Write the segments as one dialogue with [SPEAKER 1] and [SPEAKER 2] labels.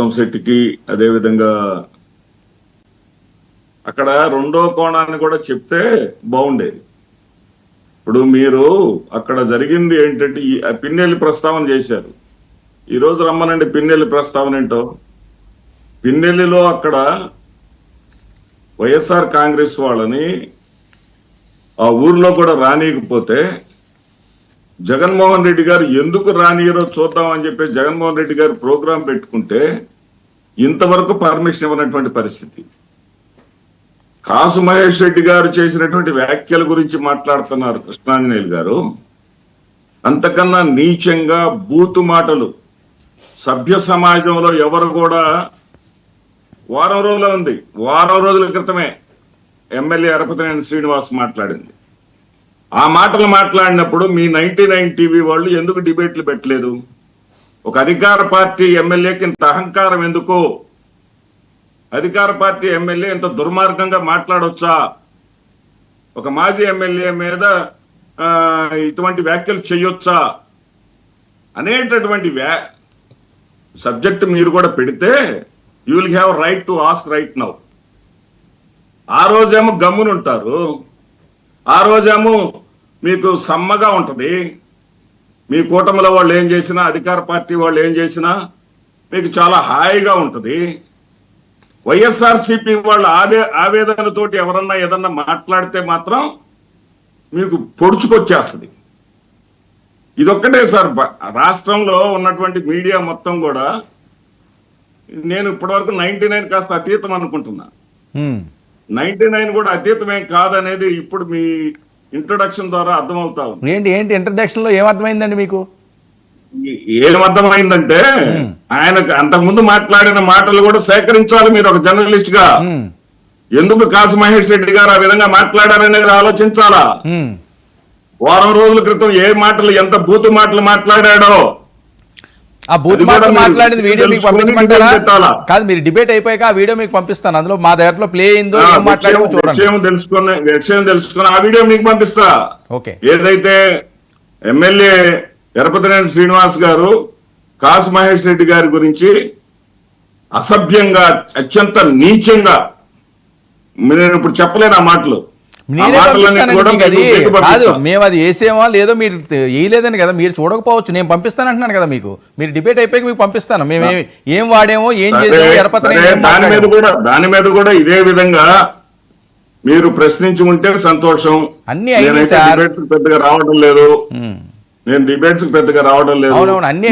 [SPEAKER 1] శెట్టికి అదేవిధంగా అక్కడ రెండో కోణాన్ని కూడా చెప్తే బాగుండేది. ఇప్పుడు మీరు అక్కడ జరిగింది ఏంటంటే ఈ ఆ పిన్నెల్లి ప్రస్తావన చేశారు. ఈ రోజు రమ్మనండి పిన్నెల్లి ప్రస్తావన ఏంటో? పిన్నెల్లిలో అక్కడ వైఎస్ఆర్ కాంగ్రెస్ వాళ్ళని ఆ ఊర్లో కూడా రానియకపోతే జగన్మోహన్ రెడ్డి గారు ఎందుకు రానియరో చూద్దాం అని చెప్పి జగన్మోహన్ రెడ్డి గారు ప్రోగ్రాం పెట్టుకుంటే ఇంతవరకు పర్మిషన్ ఇవ్వనటువంటి పరిస్థితి. కాసు మహేష్ రెడ్డి గారు చేసినటువంటి వ్యాఖ్యల గురించి మాట్లాడుతున్నారు కృష్ణాంజనేయులు గారు. అంతకన్నా నీచంగా బూతు మాటలు సభ్య సమాజంలో ఎవరు కూడా వారం రోజుల ఉంది. వారం రోజుల క్రితమే ఎమ్మెల్యే అరపతినేని శ్రీనివాస్ మాట్లాడింది. ఆ మాటలు మాట్లాడినప్పుడు మీ నైన్టీ నైన్ టీవీ వాళ్ళు ఎందుకు డిబేట్లు పెట్టలేదు? ఒక అధికార పార్టీ ఎమ్మెల్యేకి ఇంత అహంకారం ఎందుకు? అధికార పార్టీ ఎమ్మెల్యే ఇంత దుర్మార్గంగా మాట్లాడవచ్చా ఒక మాజీ ఎమ్మెల్యే మీద ఇటువంటి వ్యాఖ్యలు చేయొచ్చా? అనేటటువంటి వ్యా సబ్జెక్ట్ మీరు కూడా పెడితే you will have right to ask right now ఆ రోజేమో గమ్మునుంటారు. ఆ రోజేమో మీకు సమ్మగా ఉంటుంది. మీ కూటమిలో వాళ్ళు ఏం చేసినా అధికార పార్టీ వాళ్ళు ఏం చేసినా మీకు చాలా హాయిగా ఉంటుంది. వైఎస్ఆర్సీపీ వాళ్ళ ఆవే ఆవేదనతోటి ఎవరన్నా ఏదన్నా మాట్లాడితే మాత్రం మీకు పొడుచుకొచ్చేస్తుంది. ఇదొక్కటే సార్ బ- రాష్ట్రంలో ఉన్నటువంటి మీడియా మొత్తం కూడా నేను ఇప్పటివరకు నైన్టీ నైన్ కాస్త అతీతం అనుకుంటున్నా. నైన్టీ నైన్ కూడా అతీతమేం కాదనేది ఇప్పుడు మీ ఇంట్రొడక్షన్ ద్వారా అర్థమవుతా ఉంది.
[SPEAKER 2] ఏంటి ఏంటి ఇంట్రడక్షన్లో ఏమర్థమైందండి మీకు?
[SPEAKER 1] ఏ- ఏం అర్థమైందంటే ఆయనకు అంతకుముందు మాట్లాడిన మాటలు కూడా సేకరించాలి మీరు ఒక
[SPEAKER 2] జర్నలిస్ట్గా.
[SPEAKER 1] ఎందుకు కాసు మహేష్ రెడ్డి గారు ఆ విధంగా మాట్లాడారనేది ఆలోచించాలా. వారం రోజుల క్రితం ఏ మాటలు ఎంత బూతు మాటలు మాట్లాడాడో
[SPEAKER 2] ఆ బూత్ మాటలు మాట్లాడింది వీడియో మీకు పంపించమంటారా? కాదు మీరు డిబేట్ అయిపోయాక ఆ వీడియో మీకు పంపిస్తాను. అందులో మా దగ్గరలో ప్లే అయిందో మాట్లాడామో
[SPEAKER 1] విషయం-
[SPEAKER 2] చూడండి.
[SPEAKER 1] విషయం తెలుసుకుని ఆ వీడియో మీకు పంపిస్తా.
[SPEAKER 2] ఓకే.
[SPEAKER 1] ఏదైతే ఎమ్మెల్యే ఎరపతినేని శ్రీనివాస్ గారు కాసు మహేష్ రెడ్డి గారి గురించి అసభ్యంగా అత్యంత నీచంగా నేను ఇప్పుడు చెప్పలేను ఆ మాటలు.
[SPEAKER 2] కాదు. మేము అది వేసేమో లేదో మీరు వేయలేదని కదా మీరు చూడకపోవచ్చు. నేను పంపిస్తానంటున్నాను కదా మీకు. మీరు డిబేట్ అయిపోయాక మీకు పంపిస్తాను. మేము ఏం- వాడేమో ఏం
[SPEAKER 1] సరే,
[SPEAKER 2] చేసామో ఎరపత్రం
[SPEAKER 1] సరే, దాని మీద కూడా దాని మీద కూడా ఇదే విధంగా మీరు ప్రశ్నించి ఉంటే సంతోషం.
[SPEAKER 2] అన్నీ
[SPEAKER 1] పెద్దగా రావడం లేదు. నేను డిబేట్స్ పెద్దగా రావడం లేదు.
[SPEAKER 2] అవునవును, అన్నీ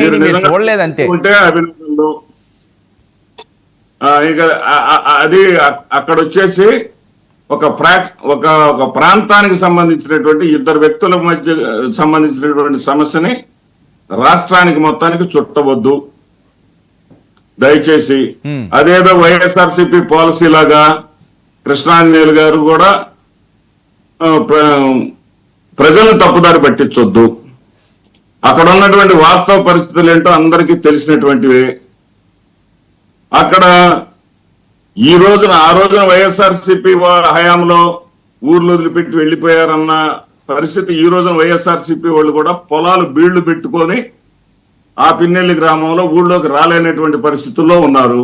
[SPEAKER 2] చూడలేదు అంతే.
[SPEAKER 1] ఉంటే అభినందనలు. ఇక అది అక్కడ వచ్చేసి ఒక ప్రా ఒక ఒక ప్రాంతానికి సంబంధించినటువంటి ఇద్దరు వ్యక్తుల మధ్య సంబంధించినటువంటి సమస్యని రాష్ట్రానికి మొత్తానికి చుట్టవద్దు. దయచేసి. అదేదో వైఎస్ఆర్సీపీ పాలసీ లాగా కృష్ణాంజనేయులు గారు కూడా ప్రజలను తప్పుదారి పట్టించొద్దు. అక్కడ ఉన్నటువంటి వాస్తవ పరిస్థితులు ఏంటో అందరికీ తెలిసినటువంటివే. అక్కడ ఈ రోజున ఆ రోజున వైఎస్ఆర్సిపి హయాంలో ఊర్లు వదిలిపెట్టి వెళ్ళిపోయారన్న పరిస్థితి ఈ రోజున వైఎస్ఆర్సిపి వాళ్ళు కూడా పొలాలు బీళ్ళు పెట్టుకొని ఆ పిన్నెల్లి గ్రామంలో ఊళ్ళోకి రాలేనటువంటి పరిస్థితుల్లో ఉన్నారు.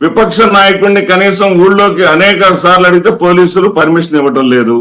[SPEAKER 1] విపక్ష నాయకుడిని కనీసం ఊళ్ళోకి అనేక సార్లు అడిగితే పోలీసులు పర్మిషన్ ఇవ్వటం లేదు.